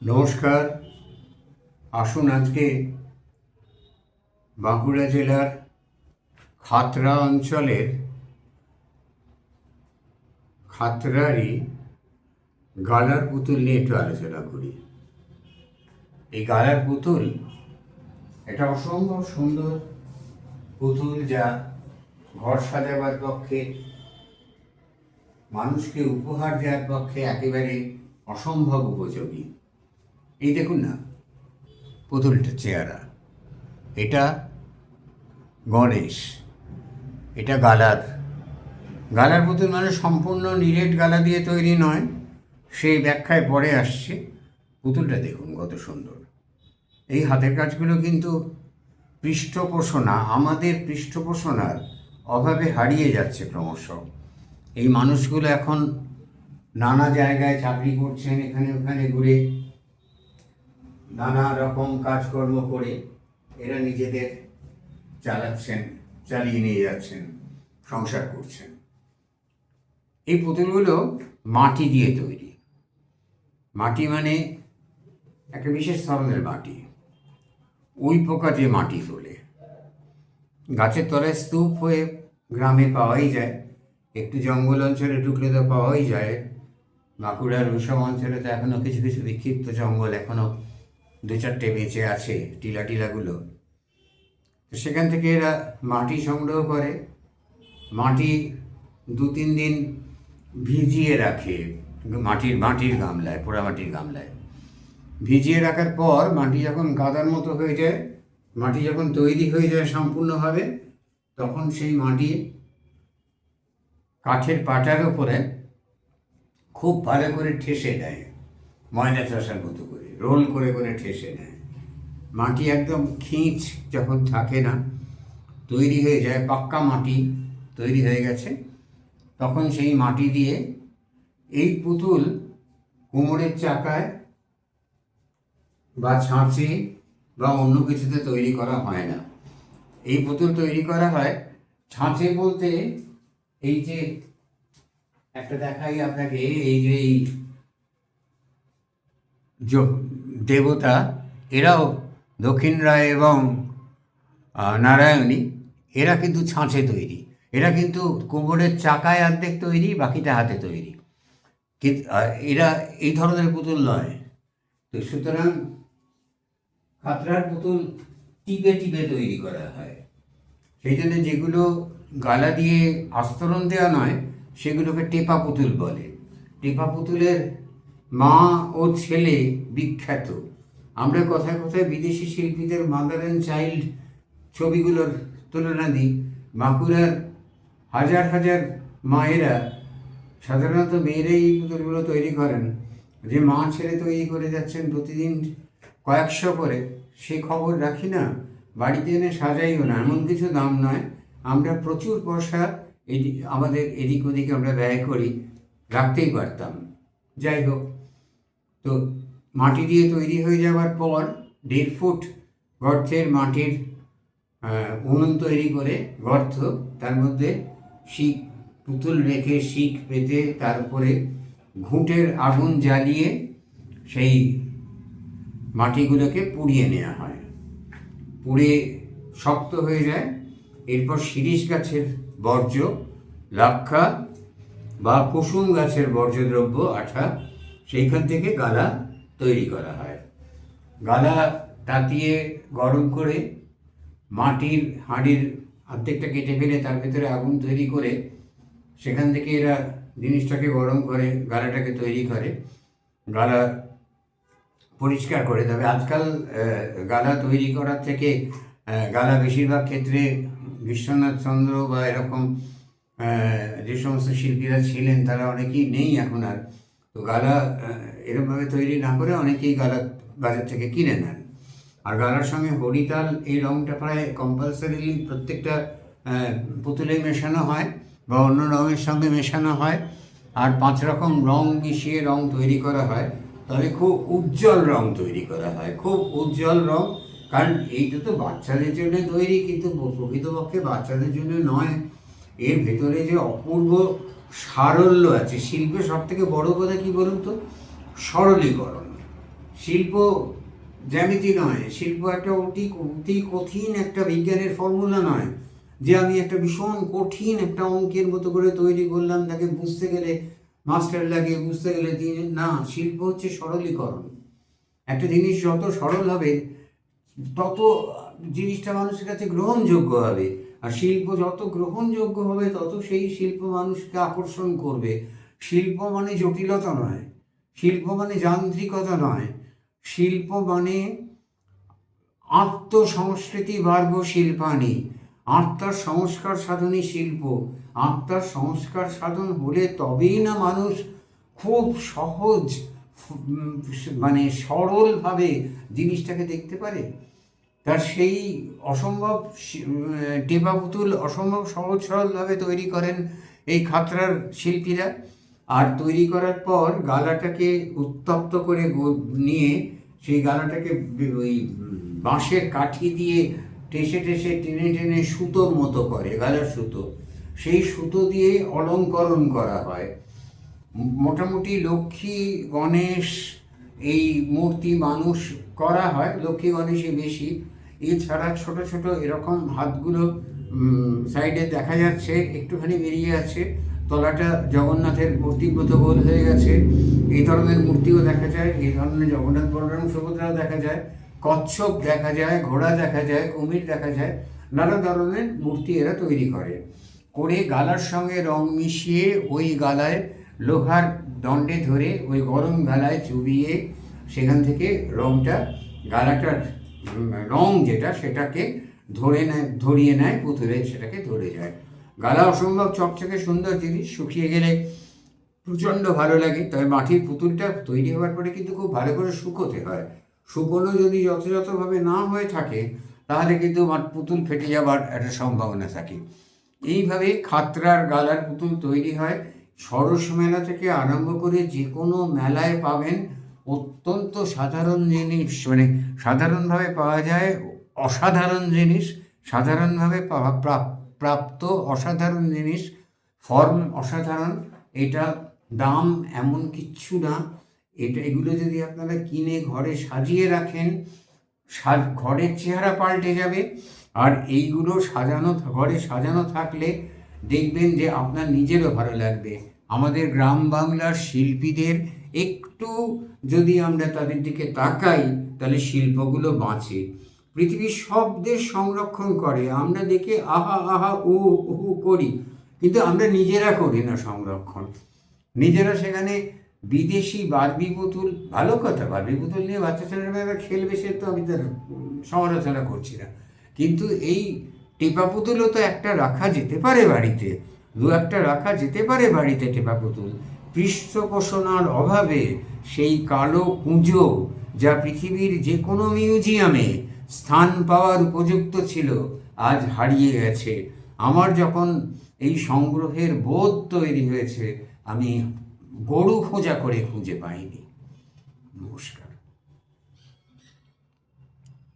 নমস্কার। আসুন আজকে বাঁকুড়া জেলার খাতরা অঞ্চলের খাতড়ারই গালার পুতুল নিয়ে একটু আলোচনা করি। এই গালার পুতুল এটা অসম্ভব সুন্দর পুতুল যা ঘর সাজাবার পক্ষে, মানুষকে উপহার দেওয়ার পক্ষে একেবারে অসম্ভব উপযোগী। এই দেখুন না পুতুলটা চেহারা। এটা গণেশ, এটা গালার। গালার পুতুল মানে সম্পূর্ণ নিরেট গালা দিয়ে তৈরি নয়, সেই ব্যাখ্যায় পরে আসছে। পুতুলটা দেখুন কত সুন্দর। এই হাতের কাজগুলো কিন্তু পৃষ্ঠপোষণা, আমাদের পৃষ্ঠপোষণার অভাবে হারিয়ে যাচ্ছে ক্রমশ। এই মানুষগুলো এখন নানা জায়গায় চাকরি করছেন, এখানে ওখানে ঘুরে নানা রকম কাজকর্ম করে এরা নিজেদের চালাচ্ছেন, চালিয়ে নিয়ে যাচ্ছেন, সংসার করছেন। এই পুতুলগুলো মাটি দিয়ে তৈরি। মাটি মানে একটা বিশেষ ধরনের মাটি। ওই পোকা যে মাটি তোলে। গাছের তলায় স্তূপ হয়ে গ্রামে পাওয়াই যায়। একটু জঙ্গল অঞ্চলে ঢুকলে তো পাওয়াই যায়। বাঁকুড়ার ওইসব অঞ্চলে তো এখনও কিছু কিছু বিক্ষিপ্ত জঙ্গল এখনও দু চারটে বেঁচে আছে টিলা টিলাগুলো। তো সেখান থেকে এরা মাটি সংগ্রহ করে। মাটি দু তিন দিন ভিজিয়ে রাখে মাটির মাটির গামলায়, পোড়া মাটির গামলায়। ভিজিয়ে রাখার পর মাটি যখন গাদার মতো হয়ে যায়, মাটি যখন তৈরি হয়ে যায় সম্পূর্ণভাবে, তখন সেই মাটি কাঠের পাটার ওপরে খুব ভালো করে ঠেসে দেয়। ময়দা চাষার মতো করে, রোল করে করে ঠেসে নেয়। মাটি একদম খিঁচ যখন থাকে না, তৈরি হয়ে যায়, পাক্কা মাটি তৈরি হয়ে গেছে। তখন সেই মাটি দিয়ে এই পুতুল কোমরের চাকায় বা ছাঁচে বা অন্য কিছুতে তৈরি করা হয় না। এই পুতুল তৈরি করা হয় ছাঁচে বলতে এই যে একটা দেখাই আপনাকে, এই যে এই দেবতা, এরাও দক্ষিণ রায় এবং নারায়ণী, এরা কিন্তু ছাঁচে তৈরি। এরা কিন্তু কোমরের চাকায় অর্ধেক তৈরি, বাকিটা হাতে তৈরি। কিন্তু এরা এই ধরনের পুতুল নয়। তো সুতরাং খাতড়ার পুতুল টিপে টিপে তৈরি করা হয়। সেই জন্য যেগুলো গালা দিয়ে আস্তরণ দেওয়া নয়, সেগুলোকে টেপা পুতুল বলে। টেপা পুতুলের মা ও ছেলে বিখ্যাত। আমরা কথায় কথায় বিদেশি শিল্পীদের মাদার অ্যান্ড চাইল্ড ছবিগুলোর তুলনা দিই। বাঁকুড়ার হাজার হাজার মায়েরা সাধারণত মেয়েরাই এই পুতুলগুলো তৈরি করেন। যে মা ছেলে তৈরি করে যাচ্ছেন প্রতিদিন কয়েকশো করে, সে খবর রাখি না, বাড়িতে এনে সাজাইও না। এমন কিছু দাম নয়। আমরা প্রচুর পয়সা এদি আমাদের এদিক ওদিক আমরা ব্যয় করি। রাখতেই পারতাম। যাই হোক তো মাটি দিয়ে তৈরি হয়ে যাওয়ার পর দেড় ফুট গর্তের মাটির উনুন তৈরি করে গর্ত, তার মধ্যে শিক, পুতুল রেখে শিক পেতে তার উপরে ঘুঁটের আগুন জ্বালিয়ে সেই মাটিগুলোকে পুড়িয়ে নেওয়া হয়। পুড়ে শক্ত হয়ে যায়। এরপর শিরিষ গাছের বর্জ্য, লাক্ষা বা কুসুম গাছের বর্জ্যদ্রব্য আঠা সেইখান থেকে গালা তৈরি করা হয়। গালা তাতিয়ে গরম করে মাটির হাঁড়ির অর্ধেকটা কেটে ফেলে তার ভেতরে আগুন তৈরি করে সেখান থেকে এরা জিনিসটাকে গরম করে, গালাটাকে তৈরি করে। গালা পরিষ্কার করে তবে আজকাল গালা তৈরি করার থেকে গালা বেশিরভাগ ক্ষেত্রে বিশ্বনাথ চন্দ্র বা এরকম যে সমস্ত শিল্পীরা ছিলেন তারা অনেকেই নেই এখন আর। তো গালা আহ, এরকমভাবে তৈরি না করে অনেকেই গালা বাজার থেকে কিনে নেন। আর গালার সঙ্গে হরিতাল এই রঙটা প্রায় কম্পালসারিলি প্রত্যেকটা আহ, পুতুলেই মেশানো হয় বা অন্য রঙের সঙ্গে মেশানো হয়। আর পাঁচ রকম রং মিশিয়ে রং তৈরি করা হয়। তবে খুব উজ্জ্বল রং তৈরি করা হয় খুব উজ্জ্বল রং। কারণ এইটা তো বাচ্চাদের জন্য তৈরি কিন্তু প্রকৃতপক্ষে বাচ্চাদের জন্য নয়। এর ভেতরে যে অপূর্ব সারল্য আছে। শিল্পের সব থেকে বড় কথা কি বলুন তো? সরলীকরণ। শিল্প জ্যামিতি নয়, শিল্প একটা অতি অতি কঠিন একটা বিজ্ঞানের ফর্মুলা নয়, যে আমি একটা ভীষণ কঠিন একটা অঙ্কের মতো করে তৈরি করলাম, তাকে বুঝতে গেলে মাস্টার লাগে, বুঝতে গেলে তিনি, না, শিল্প হচ্ছে সরলীকরণ। একটা জিনিস যত সরল হবে, তত জিনিসটা মানুষের কাছে গ্রহণযোগ্য হবে। আর শিল্প যত গ্রহণযোগ্য হবে, তত সেই শিল্প মানুষকে আকর্ষণ করবে। শিল্প মানে জটিলতা নয়, শিল্প মানে যান্ত্রিকতা নয়। শিল্প মানে আত্মসংস্কৃতি বার্গ শিল্পানি আত্মার সংস্কার সাধনই শিল্প। আত্মার সংস্কার সাধন হলে তবেই না মানুষ খুব সহজ মানে সরলভাবে জিনিসটাকে দেখতে পারে। তার সেই অসম্ভব টেপা পুতুল অসম্ভব সহজ সরলভাবে তৈরি করেন এই খাতরার শিল্পীরা। আর তৈরি করার পর গালাটাকে উত্তপ্ত করে নিয়ে সেই গালাটাকে ওই বাঁশের কাঠি দিয়ে টেসে টেসে টেনে টেনে সুতোর মতো করে, গালার সুতো। সেই সুতো দিয়ে অলঙ্করণ করা হয়। মোটামুটি লক্ষ্মী, গণেশ এই মূর্তি মানুষ করা হয়, লক্ষ্মী গণেশই বেশি। এছাড়া ছোট ছোট এরকম হাতগুলো সাইডে দেখা যাচ্ছে, একটুখানি বেরিয়ে আছে। তলাটা জগন্নাথের মতো গোল হয়ে গেছে। এই ধরনের মূর্তিও দেখা যায়, এই ধরনের জগন্নাথ বলরাম সুভদ্রাও দেখা যায়। কচ্ছপ দেখা যায়, ঘোড়া দেখা যায়, কুমির দেখা যায়। নানা ধরনের মূর্তি এরা তৈরি করে। করে গালার সঙ্গে রং মিশিয়ে ওই গালায় লোহার দণ্ডে ধরে ওই গরম গালায় চুবিয়ে সেখান থেকে রংটা, গালাটার রং যেটা সেটাকে ধরে নেয়, ধরিয়ে নেয়, পুতুলে সেটাকে ধরে যায়। গালা অসম্ভব চকচকে সুন্দর জিনিস, শুকিয়ে গেলে প্রচণ্ড ভালো লাগে। তবে মাটির পুতুলটা তৈরি হওয়ার পরে কিন্তু খুব ভালো করে শুকোতে হয়। শুকোনো যদি যথাযথভাবে না হয়ে থাকে, তাহলে কিন্তু পুতুল ফেটে যাবার একটা সম্ভাবনা থাকে। এইভাবে খাতড়ার গালার পুতুল তৈরি হয়। সরস মেলা থেকে আরম্ভ করে যে কোনো মেলায় পাবেন অত্যন্ত সাধারণ জিনিস মানে সাধারণভাবে পাওয়া যায় অসাধারণ জিনিস, সাধারণভাবে প্রাপ্ত অসাধারণ জিনিস, ফর্ম অসাধারণ, এটা দাম এমন কিচ্ছু না। এটা, এগুলো যদি আপনারা কিনে ঘরে সাজিয়ে রাখেন ঘরের চেহারা পাল্টে যাবে। আর এইগুলো সাজানো, ঘরে সাজানো থাকলে দেখবেন যে আপনার নিজেরও ভালো লাগবে। আমাদের গ্রাম বাংলার শিল্পীদের একটু যদি আমরা তাদের দিকে তাকাই, তাহলে শিল্পগুলো বাঁচে। পৃথিবীর সব দেশ সংরক্ষণ করে, আমরা দেখে আহা আহা, উ উহু করি। কিন্তু আমরা নিজেরা করি না সংরক্ষণ। নিজেরা সেখানে বিদেশি বারবি পুতুল ভালো কথা বারবি পুতুল নিয়ে বাচ্চা ছেলেমেয়েরা খেলবে, সে তো আমি তার সমালোচনা করছি না। কিন্তু এই টেপা পুতুলও তো একটা রাখা যেতে পারে বাড়িতে। দু একটা রাখা যেতে পারে বাড়িতে টেপা পুতুল পৃষ্ঠপোষণার অভাবে সেই কালো কুঁজো যা পৃথিবীর যে কোনো মিউজিয়ামে স্থান পাওয়ার উপযুক্ত ছিল, আজ হারিয়ে গেছে। আমার যখন এই সংগ্রহের বোধ তৈরি হয়েছে, আমি গরু খোঁজা করে খুঁজে পাইনি। নমস্কার।